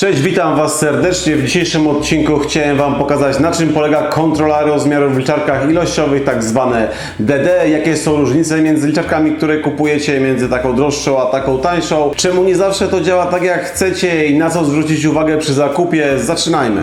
Cześć, witam Was serdecznie. W dzisiejszym odcinku chciałem Wam pokazać na czym polega kontrola rozmiarów w liczarkach ilościowych, tak zwane DD, jakie są różnice między liczarkami, które kupujecie, między taką droższą a taką tańszą, czemu nie zawsze to działa tak jak chcecie i na co zwrócić uwagę przy zakupie. Zaczynajmy.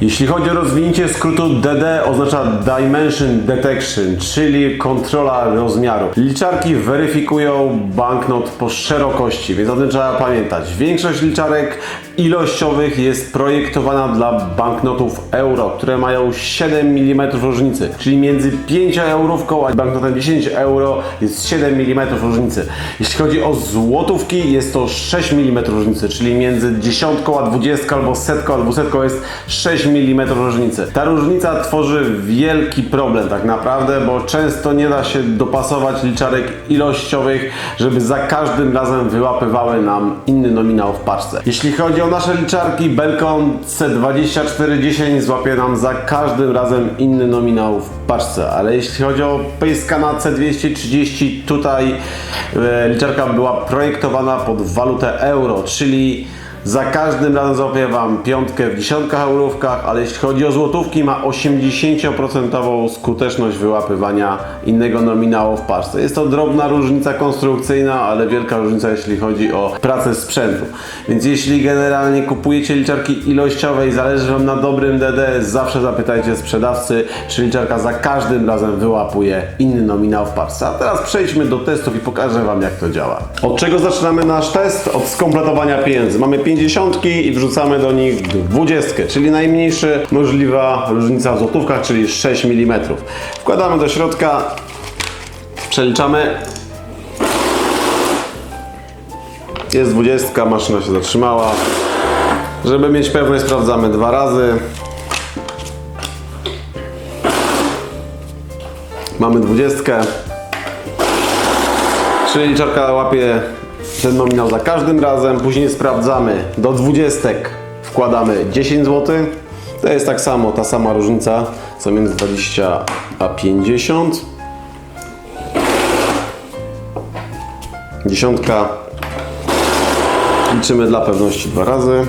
Jeśli chodzi o rozwinięcie skrótu DD oznacza Dimension Detection, czyli kontrola rozmiaru. Liczarki weryfikują banknot po szerokości, więc o tym trzeba pamiętać. Większość liczarek ilościowych jest projektowana dla banknotów euro, które mają 7 mm różnicy, czyli między 5 eurówką a banknotem 10 euro jest 7 mm różnicy. Jeśli chodzi o złotówki, jest to 6 mm różnicy, czyli między dziesiątką a 20 albo setką a 200 jest 6 mm różnicy. Ta różnica tworzy wielki problem tak naprawdę, bo często nie da się dopasować liczarek ilościowych, żeby za każdym razem wyłapywały nam inny nominał w paczce. Jeśli chodzi o nasze liczarki, Belkon C2410 złapie nam za każdym razem inny nominał w paczce, ale jeśli chodzi o Payskana C230, tutaj e, liczarka była projektowana pod walutę euro, czyli za każdym razem złapie Wam piątkę w dziesiątkach eurówkach, ale jeśli chodzi o złotówki, ma 80% skuteczność wyłapywania innego nominału w paczce. Jest to drobna różnica konstrukcyjna, ale wielka różnica, jeśli chodzi o pracę sprzętu. Więc jeśli generalnie kupujecie liczarki ilościowe i zależy Wam na dobrym DD, zawsze zapytajcie sprzedawcy, czy liczarka za każdym razem wyłapuje inny nominał w paczce. A teraz przejdźmy do testów i pokażę Wam, jak to działa. Od czego zaczynamy nasz test? Od skompletowania pieniędzy. Mamy 50 i wrzucamy do nich 20, czyli najmniejsza możliwa różnica w złotówkach, czyli 6 mm. Wkładamy do środka, przeliczamy. Jest 20, maszyna się zatrzymała. Żeby mieć pewność, sprawdzamy dwa razy. Mamy 20. Czyli liczarka łapie ten nominał za każdym razem. Później sprawdzamy do 20. Wkładamy 10 zł. To jest tak samo, ta sama różnica co między 20 a 50. Dziesiątka. Liczymy dla pewności dwa razy.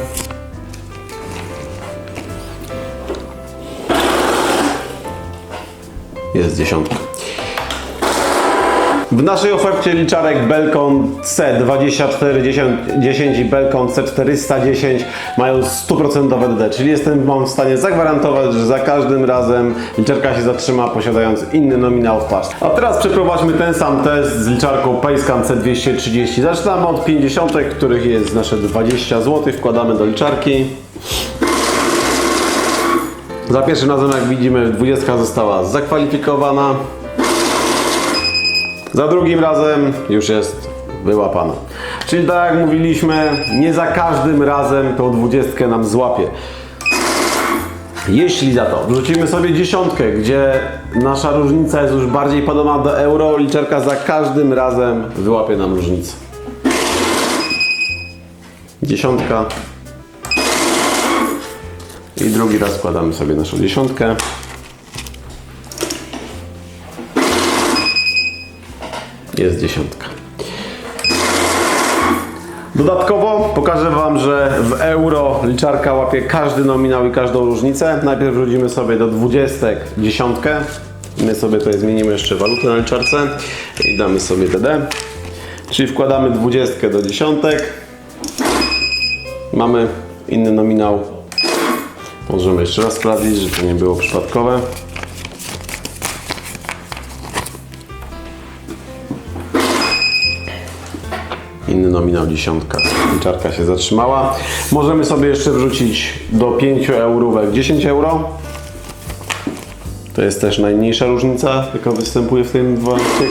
Jest dziesiątka. W naszej ofercie liczarek Belkon C2410 i Belkon C410 mają 100% DD, czyli jestem w stanie zagwarantować, że za każdym razem liczarka się zatrzyma posiadając inny nominał w paczce. A teraz przeprowadźmy ten sam test z liczarką Payscan C230. Zaczynamy od 50, których jest nasze 20 zł, wkładamy do liczarki. Za pierwszym razem, jak widzimy, 20 została zakwalifikowana. Za drugim razem już jest wyłapana. Czyli tak jak mówiliśmy, nie za każdym razem tą dwudziestkę nam złapie. Jeśli za to wrzucimy sobie dziesiątkę, gdzie nasza różnica jest już bardziej podobna do euro, liczerka za każdym razem wyłapie nam różnicę. Dziesiątka. I drugi raz składamy sobie naszą dziesiątkę. Jest dziesiątka. Dodatkowo pokażę Wam, że w euro liczarka łapie każdy nominał i każdą różnicę. Najpierw wrzucimy sobie do dwudziestek dziesiątkę. My sobie tutaj zmienimy jeszcze walutę na liczarce i damy sobie DD. Czyli wkładamy dwudziestkę do dziesiątek. Mamy inny nominał. Możemy jeszcze raz sprawdzić, że to nie było przypadkowe. Inny nominał dziesiątka. Liczarka się zatrzymała. Możemy sobie jeszcze wrzucić do 5 eurówek 10 euro. To jest też najmniejsza różnica, jaka występuje w tym dworku.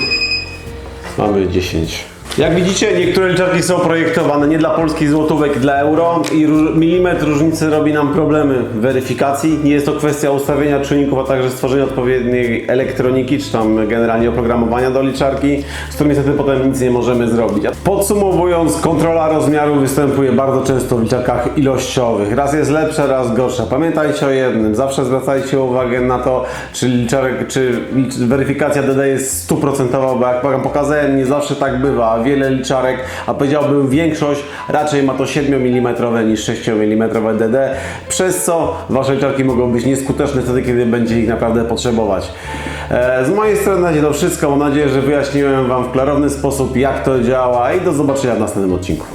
Mamy 10 Jak widzicie, niektóre liczarki są projektowane nie dla polskich złotówek, dla euro i milimetr różnicy robi nam problemy w weryfikacji. Nie jest to kwestia ustawienia czujników, a także stworzenia odpowiedniej elektroniki, czy tam generalnie oprogramowania do liczarki, z którym niestety potem nic nie możemy zrobić. Podsumowując, kontrola rozmiaru występuje bardzo często w liczarkach ilościowych. Raz jest lepsza, raz gorsza. Pamiętajcie o jednym, zawsze zwracajcie uwagę na to, czy liczarek, czy weryfikacja DD jest stuprocentowa, bo jak wam pokazałem, nie zawsze tak bywa. Wiele liczarek, a powiedziałbym większość, raczej ma to 7 mm niż 6 mm DD, przez co wasze liczarki mogą być nieskuteczne wtedy, kiedy będzie ich naprawdę potrzebować. E, Z mojej strony na to wszystko. Mam nadzieję, że wyjaśniłem wam w klarowny sposób, jak to działa i do zobaczenia w następnym odcinku.